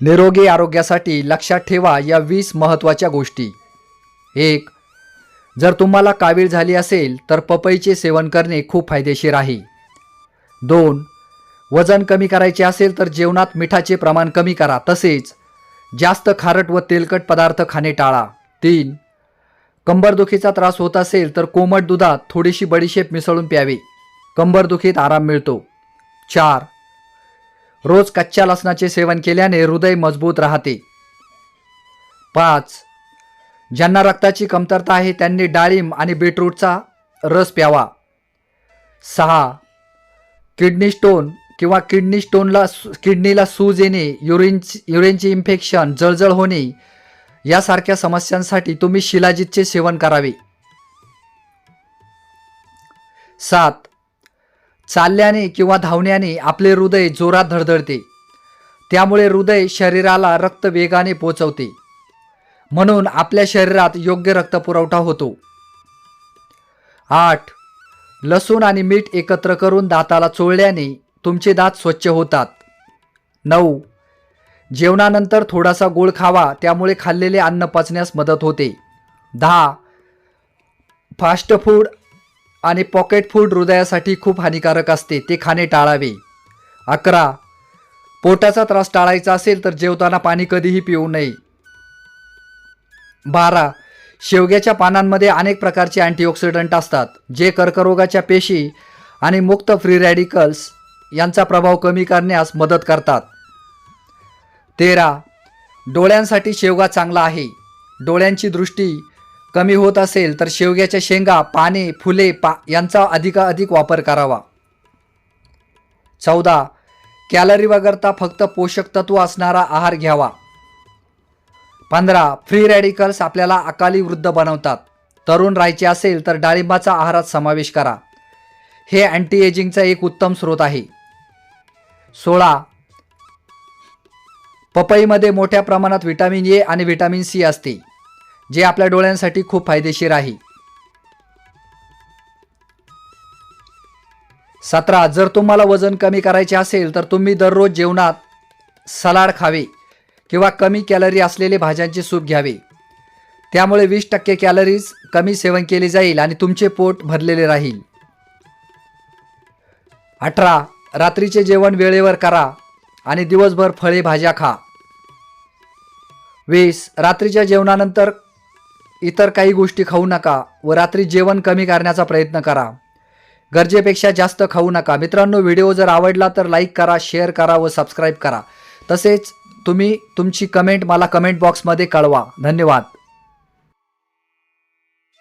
निरोगी आरोग्यासाठी लक्षात ठेवा या वीस महत्त्वाच्या गोष्टी. एक जर तुम्हाला कावीळ झाली असेल तर पपईचे सेवन करणे खूप फायदेशीर आहे. दोन वजन कमी करायचे असेल तर जेवणात मिठाचे प्रमाण कमी करा तसेच जास्त खारट व तेलकट पदार्थ खाणे टाळा. तीन कंबरदुखीचा त्रास होत असेल तर कोमट दुधात थोडीशी बडीशेप मिसळून प्यावे. कंबरदुखीत आराम मिळतो. चार रोज कच्च्या लसणाचे सेवन केल्याने हृदय मजबूत राहते. पाच ज्यांना रक्ताची कमतरता आहे त्यांनी डाळिंब आणि बीटरूटचा रस प्यावा. सहा किडनी स्टोन किंवा किडनी स्टोनला किडनीला सूज येणे युरिन युरिनचे इन्फेक्शन जळजळ होणे यासारख्या समस्यांसाठी तुम्ही शिलाजीतचे सेवन करावे. सात चालल्याने किंवा धावण्याने आपले हृदय जोरात धडधडते. त्यामुळे हृदय शरीराला रक्त वेगाने पोचवते. म्हणून आपल्या शरीरात योग्य रक्तपुरवठा होतो. आठ. लसूण आणि मीठ एकत्र करून दाताला चोळल्याने तुमचे दात स्वच्छ होतात. नऊ. जेवणानंतर थोडासा गोळ खावा त्यामुळे खाल्लेले अन्न पचण्यास मदत होते. दहा. फास्ट फूड आणि पॉकेट फूड हृदयासाठी खूप हानिकारक असते ते खाणे टाळावे. अकरा पोटाचा त्रास टाळायचा असेल तर जेवताना पाणी कधीही पिऊ नये. बारा शेवग्याच्या पानांमध्ये अनेक प्रकारचे अँटीऑक्सिडंट असतात जे कर्करोगाच्या पेशी आणि मुक्त फ्री रॅडिकल्स यांचा प्रभाव कमी करण्यास मदत करतात. तेरा डोळ्यांसाठी शेवगा चांगला आहे. डोळ्यांची दृष्टी कमी होत असेल तर शेवग्याच्या शेंगा पाने फुले पा यांचा अधिकाधिक वापर करावा. चौदा. कॅलरी वगळता फक्त पोषक तत्व असणारा आहार घ्यावा. पंधरा. फ्री रॅडिकल्स आपल्याला अकाली वृद्ध बनवतात. तरुण राहायचे असेल तर डाळिंबाचा आहारात समावेश करा. हे अँटी एजिंगचा एक उत्तम स्रोत आहे. सोळा. पपईमध्ये मोठ्या प्रमाणात व्हिटॅमिन ए आणि व्हिटॅमिन सी असते. जे आपल्या डोळ्यांसाठी खूप फायदेशीर आहे. सतरा जर तुम्हाला वजन कमी करायचे असेल तर तुम्ही दररोज जेवणात सलाड खावे किंवा कमी कॅलरी असलेले भाज्यांचे सूप घ्यावे. त्यामुळे वीस टक्के कॅलरीज कमी सेवन केले जाईल आणि तुमचे पोट भरलेले राहील. अठरा रात्रीचे जेवण वेळेवर करा आणि दिवसभर फळे भाज्या खा. वीस रात्रीच्या जेवणानंतर इतर काही गोष्टी खाऊ नका व रात्री जेवण कमी करण्याचा प्रयत्न करा. गरजेपेक्षा जास्त खाऊ नका. मित्रांनो व्हिडिओ जर आवडला तर लाईक करा शेअर करा व सबस्क्राईब करा. तसेच तुम्ही तुमची कमेंट मला कमेंट बॉक्समध्ये कळवा. धन्यवाद.